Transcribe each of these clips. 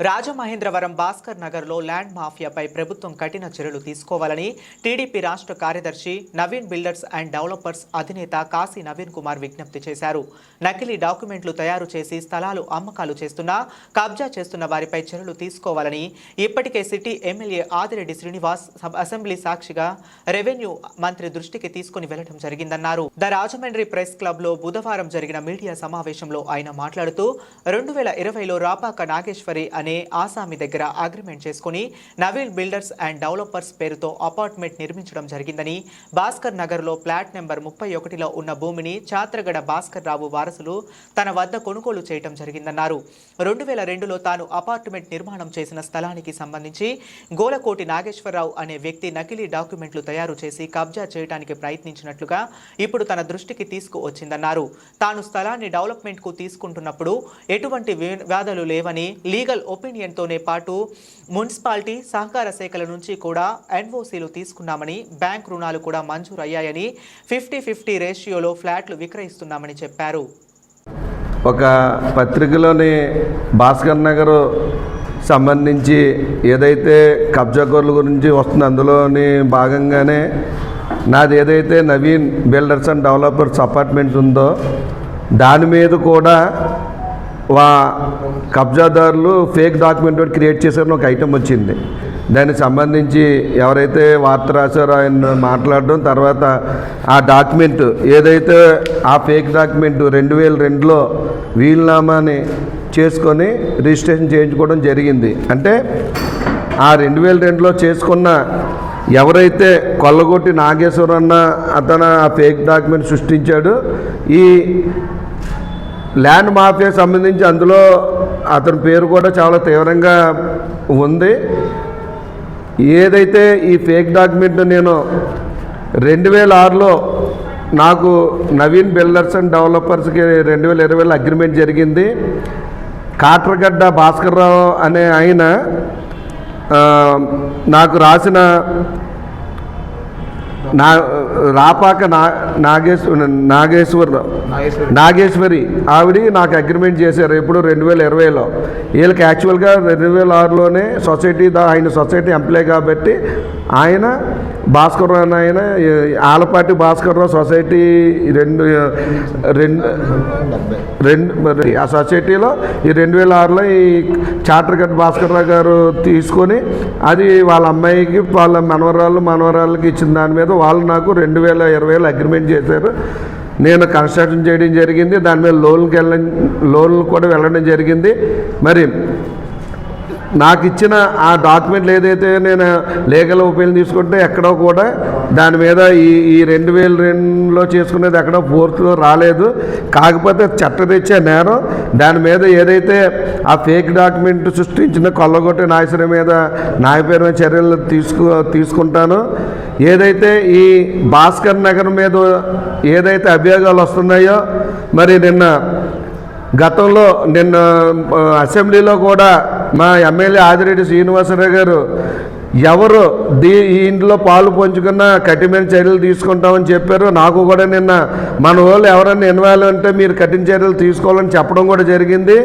రాజమహేంద్రవరం భాస్కర్ నగర్లో ల్యాండ్ మాఫియాపై ప్రభుత్వం కఠిన చర్యలు తీసుకోవాలని టీడీపీ రాష్ట్ర కార్యదర్శి నవీన్ బిల్డర్స్ అండ్ డెవలపర్స్ అధినేత కాశీ నవీన్ కుమార్ విజ్ఞప్తి చేశారు. నకిలీ డాక్యుమెంట్లు తయారు చేసి స్థలాలు అమ్మకాలు చేస్తున్నా కబ్జా చేస్తున్న వారిపై చర్యలు తీసుకోవాలని ఇప్పటికే city MLA Adireddy Srinivas assembly సాక్షిగా రెవెన్యూ మంత్రి దృష్టికి తీసుకుని వెళ్ళడం జరిగిందన్నారు. ద రాజమండ్రి ప్రెస్ క్లబ్లో బుధవారం జరిగిన మీడియా సమావేశంలో ఆయన మాట్లాడుతూ రెండు వేల ఇరవైలో రాపాక నాగేశ్వరి అనే ఆసామి దగ్గర అగ్రిమెంట్ చేసుకుని నవీల్ బిల్డర్స్ అండ్ డెవలపర్స్ పేరుతో అపార్ట్మెంట్ నిర్మించడం జరిగిందని భాస్కర్ నగర్లో ఫ్లాట్ నెంబర్ ముప్పై ఒకటిలో ఉన్న భూమిని చాత్రగడ భాస్కర్ రావు వారసులు తన వద్ద కొనుగోలు చేయడం జరిగిందన్నారు. రెండు వేల రెండులో తాను అపార్ట్మెంట్ నిర్మాణం చేసిన స్థలానికి సంబంధించి గోలకోటి నాగేశ్వరరావు అనే వ్యక్తి నకిలీ డాక్యుమెంట్లు తయారు చేసి కబ్జా చేయడానికి ప్రయత్నించినట్లుగా ఇప్పుడు తన దృష్టికి తీసుకువచ్చిందన్నారు. తాను స్థలాన్ని డెవలప్మెంట్కు తీసుకుంటున్నప్పుడు ఎటువంటి వివాదాలు లేవని లీగల్ ఒపీనియన్తోనే పాటు మున్సిపాలిటీ సహకార శాఖల నుంచి కూడా ఎన్ఓసీలు తీసుకున్నామని బ్యాంక్ రుణాలు కూడా మంజూరు అయ్యాయని ఫిఫ్టీ ఫిఫ్టీ రేషియోలో ఫ్లాట్లు విక్రయిస్తున్నామని చెప్పారు. ఒక పత్రికలోని భాస్కర్ నగర్ సంబంధించి ఏదైతే కబ్జాకోర్ల గురించి వస్తుంది అందులోని భాగంగానే నాది ఏదైతే Naveen Builders and Developers apartment ఉందో దాని మీద కూడా వా కబ్జాదారులు ఫేక్ డాక్యుమెంట్ ఒకటి క్రియేట్ చేశారని ఒక ఐటెం వచ్చింది. దానికి సంబంధించి ఎవరైతే వార్త రాశారో ఆయన మాట్లాడడం తర్వాత ఆ డాక్యుమెంట్ ఏదైతే ఆ ఫేక్ డాక్యుమెంట్ రెండు వేల రెండులో వీలునామాని చేసుకొని రిజిస్ట్రేషన్ చేయించుకోవడం జరిగింది. అంటే ఆ రెండు వేల రెండులో చేసుకున్న ఎవరైతే కొల్లగొట్టి నాగేశ్వరన్న అతను ఆ ఫేక్ డాక్యుమెంట్ సృష్టించాడు ఈ ల్యాండ్ మాఫియా సంబంధించి అందులో అతని పేరు కూడా చాలా తీవ్రంగా ఉంది. ఏదైతే ఈ ఫేక్ డాక్యుమెంట్ నేను రెండు వేల ఆరులో నాకు నవీన్ బిల్డర్స్ అండ్ డెవలపర్స్కి రెండు వేల ఇరవైలో అగ్రిమెంట్ జరిగింది. కాట్రగడ్డ భాస్కర్రావు అనే ఆయన నాకు రాసిన నా రాపాక నా నాగేశ్వర నాగేశ్వరరావు నాగేశ్వరి. ఆవిడ నాకు అగ్రిమెంట్ చేశారు ఎప్పుడు రెండు వేల ఇరవైలో. వీళ్ళకి యాక్చువల్గా రెండు వేల ఆరులోనే సొసైటీ దా ఆయన సొసైటీ ఎంప్లాయ్ కాబట్టి ఆయన భాస్కర్రావు అని ఆయన ఆలపాటి భాస్కర్రావు సొసైటీ రెండు రెండు రెండు మరి ఆ సొసైటీలో ఈ రెండు వేల ఆరులో ఈ చాటర్గట్ భాస్కర్రావు గారు తీసుకొని అది వాళ్ళ అమ్మాయికి వాళ్ళ మనవరాళ్ళు మనవరాళ్ళకి ఇచ్చిన దాని మీద వాళ్ళు నాకు రెండు వేల ఇరవైలో అగ్రిమెంట్ చేశారు. నేను కన్స్ట్రక్షన్ చేయడం జరిగింది. దాని మీద లోన్కి వెళ్ళడం లోన్లు కూడా వెళ్ళడం జరిగింది. మరి నాకు ఇచ్చిన ఆ డాక్యుమెంట్లు ఏదైతే నేను లీగల్ ఒపీనియన్ తీసుకుంటే ఎక్కడో కూడా దాని మీద ఈ ఈ రెండు వేల రెండులో చేసుకునేది ఎక్కడో ఫోర్త్లో రాలేదు. కాకపోతే చట్ట తెచ్చే నేరం దాని మీద ఏదైతే ఆ ఫేక్ డాక్యుమెంట్ సృష్టించిన కొల్లగొట్టే నాయసరి మీద న్యాయపరమైన చర్యలు తీసుకు తీసుకుంటాను. ఏదైతే ఈ భాస్కర్ నగర్ మీద ఏదైతే అభియోగాలు వస్తున్నాయో మరి నిన్న గతంలో నిన్న అసెంబ్లీలో కూడా మా ఎమ్మెల్యే ఆదిరెడ్డి శ్రీనివాసరావు గారు ఎవరు దీ ఈ ఇంట్లో పాలు పంచుకున్న కఠినమైన చర్యలు తీసుకుంటామని చెప్పారు. నాకు కూడా నిన్న మన వాళ్ళు ఎవరైనా ఇన్వాల్వ్ అంటే మీరు కఠిన చర్యలు తీసుకోవాలని చెప్పడం కూడా జరిగింది.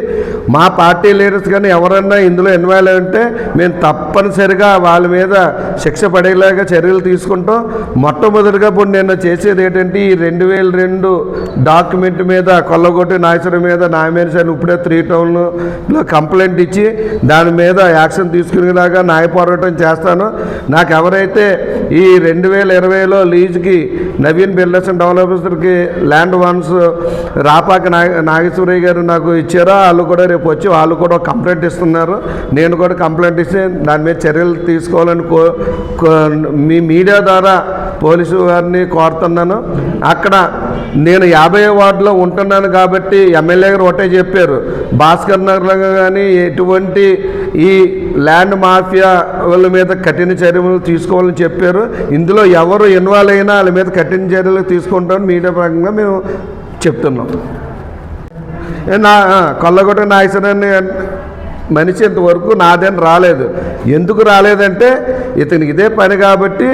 మా పార్టీ లీడర్స్ కానీ ఎవరన్నా ఇందులో ఇన్వాల్వ్ అంటే మేము తప్పనిసరిగా వాళ్ళ మీద శిక్ష పడేలాగా చర్యలు తీసుకుంటాం మొట్టమొదటిగా ఇప్పుడు నేను చేసేది ఏంటంటే ఈ రెండు వేల రెండు డాక్యుమెంట్ మీద కొల్లగొట్టి నాయసరి మీద నాయమేనిసారి ఇప్పుడే త్రీ టౌన్లో కంప్లైంట్ ఇచ్చి దాని మీద యాక్షన్ తీసుకునేలాగా న్యాయ పోరాటం చేస్తాను. నాకు ఎవరైతే ఈ రెండు వేల ఇరవైలో లీజ్కి నవీన్ బిల్డర్స్ అండ్ డెవలపర్స్కి ల్యాండ్ వన్స్ రాపాక నాగేశ్వరయ్య గారు నాకు ఇచ్చారో వాళ్ళు కూడా రేపు వచ్చి వాళ్ళు కూడా కంప్లైంట్ ఇస్తున్నారు. నేను కూడా కంప్లైంట్ ఇస్తే దాని మీద చర్యలు తీసుకోవాలని కో కో- మీ మీడియా ద్వారా పోలీసు వారిని కోరుతున్నాను. అక్కడ నేను యాభై వార్డులో ఉంటున్నాను కాబట్టి ఎమ్మెల్యే గారు ఒకటే చెప్పారు. భాస్కర్ నగర్లో కానీ ఎటువంటి ఈ ల్యాండ్ మాఫియా వాళ్ళ మీద కఠిన చర్యలు తీసుకోవాలని చెప్పారు. ఇందులో ఎవరు ఇన్వాల్వ్ అయినా వాళ్ళ మీద కఠిన చర్యలు తీసుకుంటామని మీడియా పరంగా మేము చెప్తున్నాం. నా కొల్లగొట్ట నాయసనని మనిషి ఇంతవరకు నాదని రాలేదు. ఎందుకు రాలేదంటే ఇతనికి ఇదే పని కాబట్టి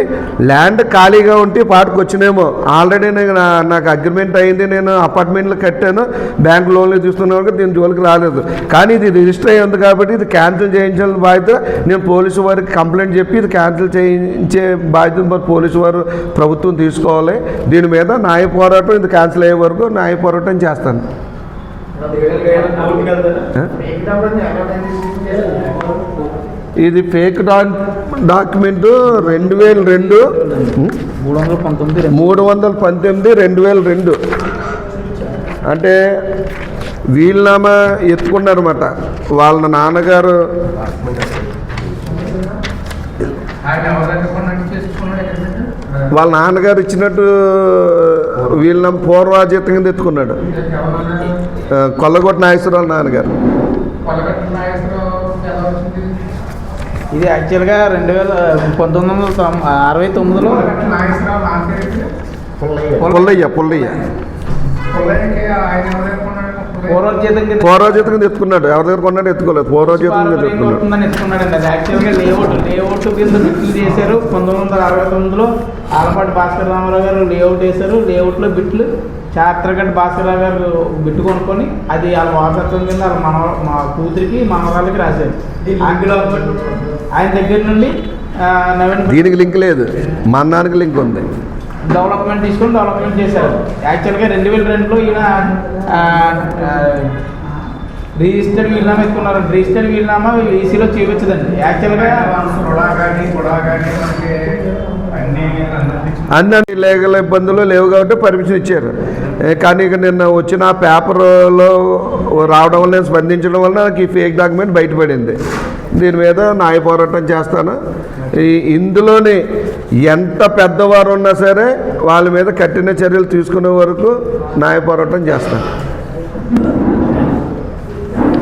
ల్యాండ్ ఖాళీగా ఉంటే పాటకు వచ్చినేమో. ఆల్రెడీ నేను నాకు అగ్రిమెంట్ అయింది నేను అపార్ట్మెంట్లు కట్టాను బ్యాంక్ లోన్లు తీసుకున్నా వరకు దీని జోలికి రాలేదు. కానీ ఇది రిజిస్టర్ అయ్యి ఉంది కాబట్టి ఇది క్యాన్సిల్ చేయించాల్సిన బాధ్యత. నేను పోలీసు వారికి కంప్లైంట్ చెప్పి ఇది క్యాన్సిల్ చేయించే బాధ్యత మరి పోలీసు వారు ప్రభుత్వం తీసుకోవాలి. దీని మీద న్యాయ పోరాటం ఇది క్యాన్సిల్ అయ్యే వరకు న్యాయ పోరాటం చేస్తాను. ఇది ఫేక్ డాక్ డాక్యుమెంట్ రెండు వేల రెండు. మూడు వందల పంతొమ్మిది మూడు వందల పంతొమ్మిది రెండు వేల రెండు. అంటే వీలునామా ఎత్తుకున్నారన్నమాట. వాళ్ళ నాన్నగారు వాళ్ళ నాన్నగారు ఇచ్చినట్టు వీళ్ళ పూర్వాజీతం కింద ఎత్తుకున్నాడు కొల్లగొట్ట నాగేశ్వరరావు నాన్నగారు. ఇది యాక్చువల్గా రెండు వేల పంతొమ్మిది వందల అరవై తొమ్మిదిలో పుల్లయ్య పుల్లయ్య. పూర్వాజీతం కింద ఎత్తుకున్నాడు ఎవరి దగ్గర కొన్నాడు ఎత్తుకోలేదు. పూర్వాజీతం కింద ఎత్తుకున్నాడు పంతొమ్మిది వందల అరవై తొమ్మిదిలో ఆలపాటి భాస్కర్ రామారావు గారు లేఅవుట్ వేశారు. లేఅవుట్లో బిట్లు చాత్రగడ్డ భాస్కర్ రావు గారు బిట్టు కొనుక్కొని అది వాళ్ళ వారసత్వం కింద వాళ్ళ మన మా కూతురికి మనవరాలకి రాశారు. ఆయన దగ్గర నుండి దీనికి లింక్ లేదు. మన్నానికి లింక్ ఉంది. డెవలప్మెంట్ తీసుకొని డెవలప్మెంట్ చేశారు. యాక్చువల్గా రెండు వేల రెండులో ఈయన రిజిస్టర్డ్ వీలునామా ఎత్తుకున్నారు. రిజిస్టర్డ్ వీలునామా ఈసీలో చూపించదండి యాక్చువల్గా అన్నీ లీగల్ ఇబ్బందులు లేవు కాబట్టి పర్మిషన్ ఇచ్చారు. కానీ ఇక నిన్న వచ్చిన ఆ పేపర్లో రావడం వల్ల నేను స్పందించడం వల్ల నాకు ఈ ఫేక్ డాక్యుమెంట్ బయటపడింది. దీని మీద న్యాయ పోరాటం చేస్తాను. ఈ ఇందులోని ఎంత పెద్దవారు ఉన్నా సరే వాళ్ళ మీద కఠిన చర్యలు తీసుకునే వరకు న్యాయ పోరాటం చేస్తాను.